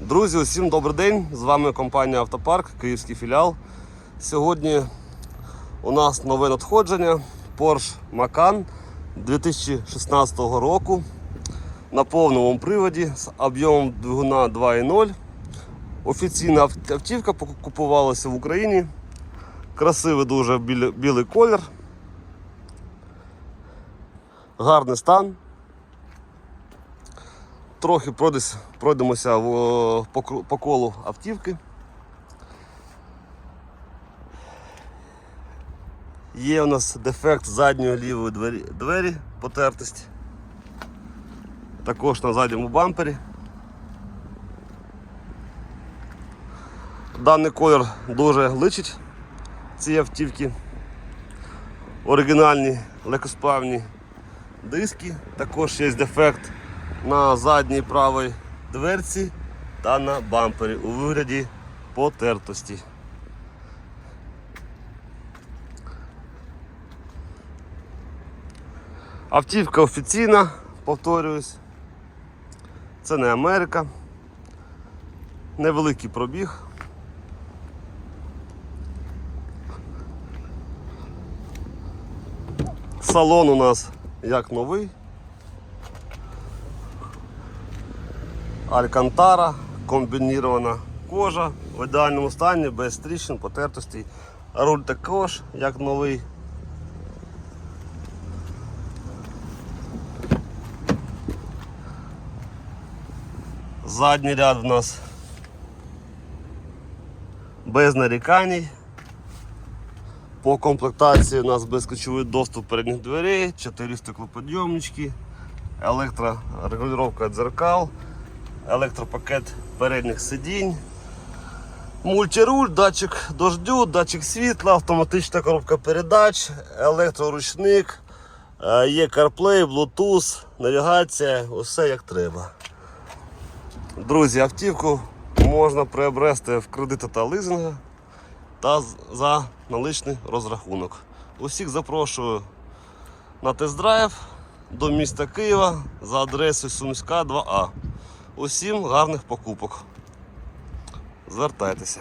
Друзі, усім добрий день! З вами компанія Автопарк, Київський філіал. Сьогодні у нас нове надходження Porsche Macan 2016 року на повному приводі з об'ємом двигуна 2.0. Офіційна автівка купувалася в Україні. Красивий дуже білий колір. Гарний стан. Трохи пройдемося в, по колу автівки. Є у нас дефект задньої лівої двері, двері потертість. Також на задньому бампері. Даний колір дуже личить ці автівки. Оригінальні легкосплавні диски. Також є дефект на задній правій дверці та на бампері у вигляді потертості. Автівка офіційна, повторююсь. Це не Америка. Невеликий пробіг. Салон у нас як новий. Алькантара, комбінірована кожа в ідеальному стані, без тріщин, потертостей. Руль також як новий. Задній ряд в нас без нарікань. По комплектації у нас безключовий доступ передніх дверей, 4 стеклоподйомнички, електрорегулювання дзеркал, електропакет передніх сидінь, мультируль, датчик дождю, датчик світла, автоматична коробка передач, електроручник, е, є CarPlay, Bluetooth, навігація, усе як треба. Друзі, автівку можна приобрести в кредити та лизинги та за наличний розрахунок. Усіх запрошую на тест-драйв до міста Києва за адресою Сумська 2А. Усім гарних покупок. Звертайтеся.